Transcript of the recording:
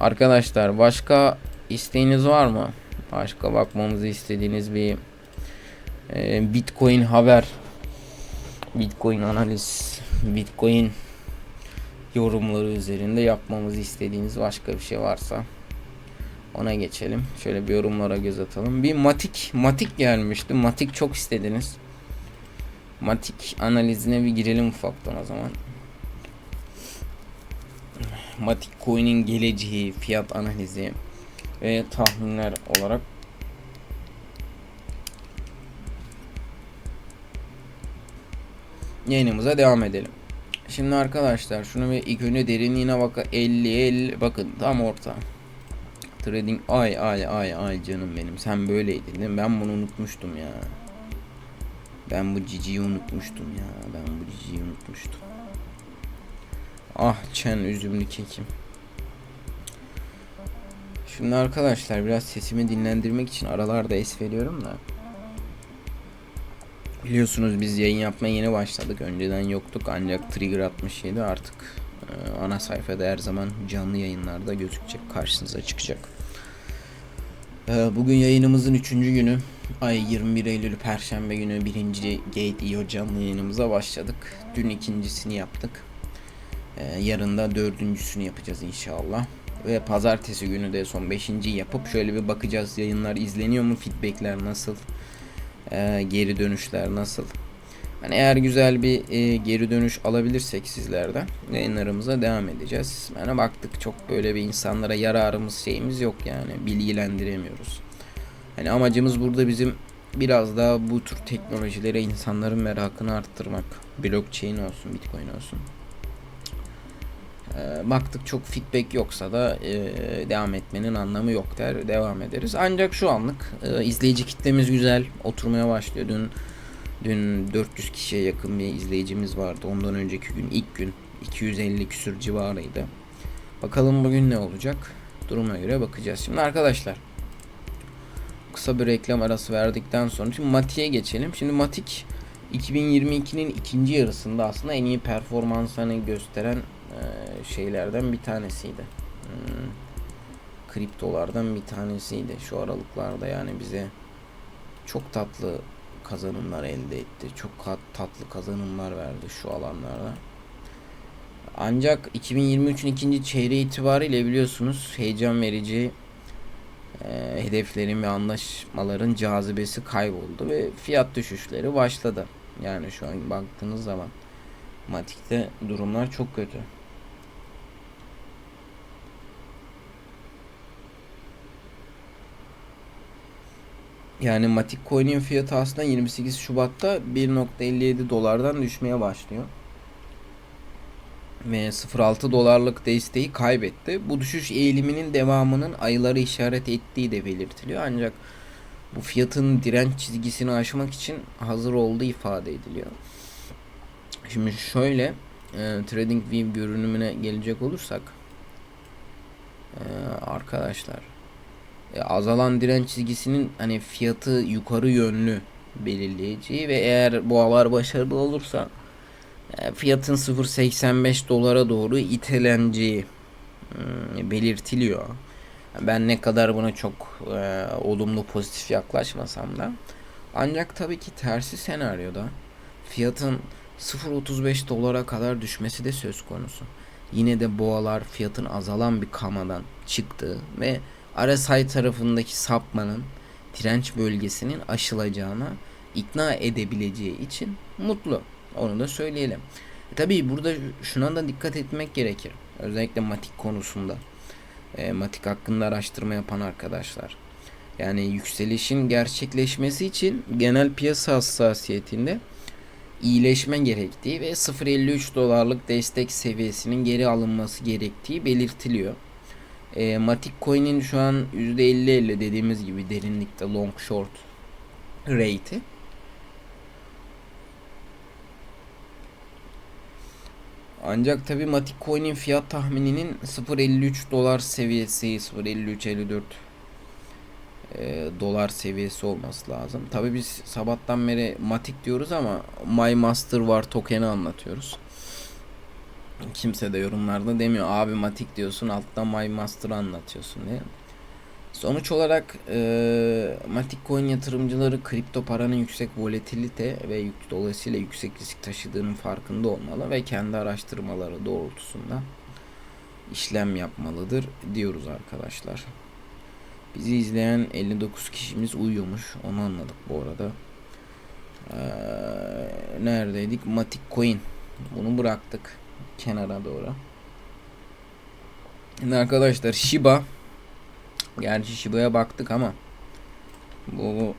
Arkadaşlar başka isteğiniz var mı? Başka bakmamızı istediğiniz bir e, Bitcoin haber, Bitcoin analiz, Bitcoin yorumları üzerinde yapmamızı istediğiniz başka bir şey varsa ona geçelim. Şöyle bir yorumlara göz atalım. Bir Matik, Matik gelmişti. Matik çok istediniz. Matik analizine bir girelim ufaktan o zaman. Matic Coin'in geleceği, fiyat analizi ve tahminler olarak yayınımıza devam edelim. Şimdi arkadaşlar şunu bir ilk önce derinliğine bak 50 50 bakın tam orta. Trading ay ay ay ay canım benim sen böyleydin değil mi? Ben bunu unutmuştum ya. Ben bu ciciyi unutmuştum ya. Ben bu ciciyi unutmuştum. Ah çen üzümlü kekim. Şimdi arkadaşlar biraz sesimi dinlendirmek için aralarda es veriyorum da. Biliyorsunuz biz yayın yapmaya yeni başladık. Önceden yoktuk ancak Trigger 67 artık e, ana sayfada her zaman canlı yayınlarda gözükecek. Karşınıza çıkacak. E, bugün yayınımızın 3. günü. Ay 21 Eylül Perşembe günü birinci Gate IO canlı yayınımıza başladık. Dün ikincisini yaptık. Ee, yarın da dördüncüsünü yapacağız inşallah. Ve pazartesi günü de son beşinci yapıp şöyle bir bakacağız yayınlar izleniyor mu, feedbackler nasıl, ee, geri dönüşler nasıl. Yani eğer güzel bir e, geri dönüş alabilirsek sizlerden yayınlarımıza devam edeceğiz. Yani baktık çok böyle bir insanlara yararımız şeyimiz yok yani bilgilendiremiyoruz. Hani amacımız burada bizim biraz daha bu tür teknolojilere insanların merakını arttırmak. Blockchain olsun, Bitcoin olsun. E, baktık çok feedback yoksa da e, devam etmenin anlamı yok der devam ederiz. Ancak şu anlık e, izleyici kitlemiz güzel oturmaya başlıyor. Dün dün 400 kişiye yakın bir izleyicimiz vardı. Ondan önceki gün ilk gün 250 küsür civarıydı. Bakalım bugün ne olacak? Duruma göre bakacağız. Şimdi arkadaşlar kısa bir reklam arası verdikten sonra şimdi Matik'e geçelim. Şimdi Matik 2022'nin ikinci yarısında aslında en iyi performansını gösteren e, şeylerden bir tanesiydi. Hmm, kriptolardan bir tanesiydi şu aralıklarda yani bize çok tatlı kazanımlar elde etti. Çok tatlı kazanımlar verdi şu alanlarda. Ancak 2023'ün ikinci çeyreği itibariyle biliyorsunuz heyecan verici e, hedeflerin ve anlaşmaların cazibesi kayboldu ve fiyat düşüşleri başladı. Yani şu an baktığınız zaman Matik'te durumlar çok kötü. Yani Matic Coin'in fiyatı aslında 28 Şubat'ta 1.57 dolardan düşmeye başlıyor. Ve 0.6 dolarlık desteği kaybetti. Bu düşüş eğiliminin devamının ayları işaret ettiği de belirtiliyor. Ancak bu fiyatın direnç çizgisini aşmak için hazır olduğu ifade ediliyor. Şimdi şöyle e, TradingView görünümüne gelecek olursak e, arkadaşlar e, azalan direnç çizgisinin hani fiyatı yukarı yönlü belirleyeceği ve eğer boğalar başarılı olursa e, fiyatın 0.85 dolara doğru iteleneceği e, belirtiliyor. Ben ne kadar buna çok e, olumlu pozitif yaklaşmasam da ancak tabii ki tersi senaryoda fiyatın 0.35 dolara kadar düşmesi de söz konusu. Yine de boğalar fiyatın azalan bir kamadan çıktı ve RSI tarafındaki sapmanın direnç bölgesinin aşılacağına ikna edebileceği için mutlu. Onu da söyleyelim. E tabii burada şuna da dikkat etmek gerekir. Özellikle matik konusunda. E, matik hakkında araştırma yapan arkadaşlar. Yani yükselişin gerçekleşmesi için genel piyasa hassasiyetinde iyileşme gerektiği ve 0.53 dolarlık destek seviyesinin geri alınması gerektiği belirtiliyor. E, Matic Coin'in şu an %50-50 dediğimiz gibi derinlikte long short rate'i. Ancak tabi Matic Coin'in fiyat tahmininin 0.53 dolar seviyesi 0.53-54 e, dolar seviyesi olması lazım. Tabi biz sabahtan beri Matic diyoruz ama My Master var token'i anlatıyoruz. Kimse de yorumlarda demiyor abi Matik diyorsun alttan My Master'ı anlatıyorsun diye. Sonuç olarak eee Matic Coin yatırımcıları kripto paranın yüksek volatilite ve yük, dolayısıyla yüksek risk taşıdığının farkında olmalı ve kendi araştırmaları doğrultusunda işlem yapmalıdır diyoruz arkadaşlar. Bizi izleyen 59 kişimiz uyuyormuş. Onu anladık bu arada. Eee, neredeydik? Matic Coin. Bunu bıraktık kenara doğru. Şimdi arkadaşlar Shiba Gerçi Shiba'ya baktık ama bu